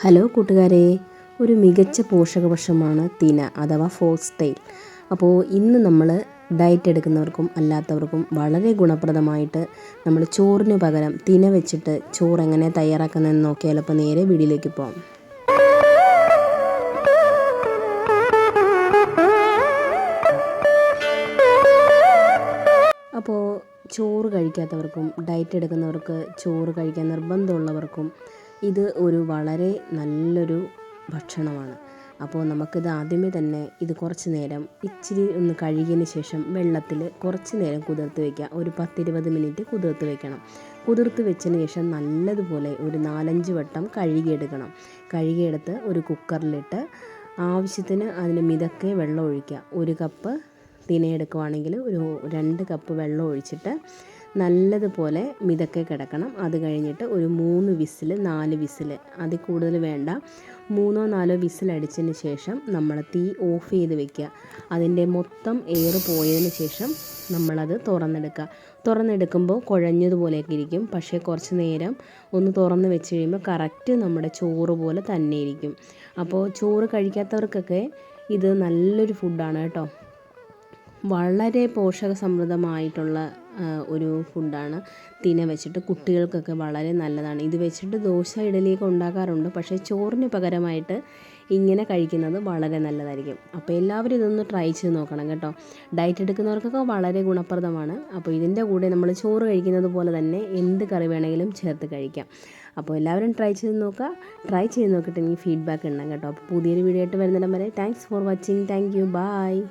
Hello കൂട്ടുകാരെ ഒരു മികച്ച പോഷകവശമാണ് തിന അഥവാ ഫോക്സ് അപ്പോൾ ഇന്ന് നമ്മൾ ഡയറ്റ് എടുക്കുന്നവർക്കും അല്ലാത്തവർക്കും വളരെ ഗുണപ്രദമായിട്ട് നമ്മൾ ചോറിന് പകരം തിന വെച്ചിട്ട് ചോറ് എങ്ങനെ തയ്യാറാക്കുന്നതെന്ന് നോക്കിയാൽ അപ്പോൾ നേരെ വീടിലേക്ക് പോകാം അപ്പോൾ ചോറ് കഴിക്കാത്തവർക്കും ഡയറ്റ് എടുക്കുന്നവർക്ക് ചോറ് കഴിക്കാൻ നിർബന്ധമുള്ളവർക്കും ഇത് ഒരു വളരെ നല്ലൊരു ഭക്ഷണമാണ്. അപ്പോൾ നമുക്കിത് ആദ്യമേ തന്നെ ഇത് കുറച്ച് നേരം ഇച്ചിരി ഒന്ന് കഴുകിയതിന് ശേഷം വെള്ളത്തിൽ കുറച്ച് നേരം കുതിർത്ത് വയ്ക്കുക. ഒരു പത്തിരുപത് മിനിറ്റ് കുതിർത്ത് വയ്ക്കണം. കുതിർത്ത് വെച്ചതിന് ശേഷം നല്ലതുപോലെ ഒരു നാലഞ്ച് വട്ടം കഴുകിയെടുക്കണം. കഴുകിയെടുത്ത് ഒരു കുക്കറിലിട്ട് ആവശ്യത്തിന് അതിന് മിതക്കെ വെള്ളം ഒഴിക്കുക. ഒരു കപ്പ് തിനയെടുക്കുവാണെങ്കിൽ ഒരു രണ്ട് കപ്പ് വെള്ളം ഒഴിച്ചിട്ട് നല്ലതുപോലെ മിതക്കെ കിടക്കണം. അത് കഴിഞ്ഞിട്ട് ഒരു മൂന്ന് വിസിൽ നാല് വിസിൽ അതിൽ കൂടുതൽ വേണ്ട. മൂന്നോ നാലോ വിസിലടിച്ചതിന് ശേഷം നമ്മൾ തീ ഓഫ് ചെയ്ത് വെക്കുക. അതിന്റെ മൊത്തം എയർ പോയതിന് ശേഷം നമ്മളത് തുറന്നെടുക്കുക. തുറന്നെടുക്കുമ്പോൾ കുഴഞ്ഞതുപോലെയൊക്കെ ഇരിക്കും. പക്ഷേ കുറച്ച് നേരം ഒന്ന് തുറന്ന് വെച്ച് കഴിയുമ്പോൾ കറക്റ്റ് നമ്മുടെ ചോറ് പോലെ തന്നെ ഇരിക്കും. അപ്പോൾ ചോറ് കഴിക്കാത്തവർക്കൊക്കെ ഇത് നല്ലൊരു ഫുഡാണ് കേട്ടോ. വളരെ പോഷക സമൃദ്ധമായിട്ടുള്ള ഒരു ഫുഡാണ് തിന വെച്ചിട്ട് കുട്ടികൾക്കൊക്കെ വളരെ നല്ലതാണ്. ഇത് വെച്ചിട്ട് ദോശ ഇഡലിയൊക്കെ ഉണ്ടാക്കാറുണ്ട്. പക്ഷേ ചോറിന് പകരമായിട്ട് ഇങ്ങനെ കഴിക്കുന്നത് വളരെ നല്ലതായിരിക്കും. അപ്പോൾ എല്ലാവരും ഇതൊന്ന് ട്രൈ ചെയ്ത് നോക്കണം കേട്ടോ. ഡയറ്റ് എടുക്കുന്നവർക്കൊക്കെ വളരെ ഗുണപ്രദമാണ്. അപ്പോൾ ഇതിന്റെ കൂടെ നമ്മൾ ചോറ് കഴിക്കുന്നത് പോലെ തന്നെ എന്ത് കറി വേണമെങ്കിലും ചേർത്ത് കഴിക്കാം. അപ്പോൾ എല്ലാവരും ട്രൈ ചെയ്ത് നോക്കുക. ട്രൈ ചെയ്ത് നോക്കിയിട്ട് എനിക്ക് ഫീഡ്ബാക്ക് ഉണ്ടാകും കേട്ടോ. അപ്പോൾ പുതിയൊരു വീഡിയോ ആയിട്ട് വരുന്നിടം വരെ. Thanks for watching. Thank you. Bye.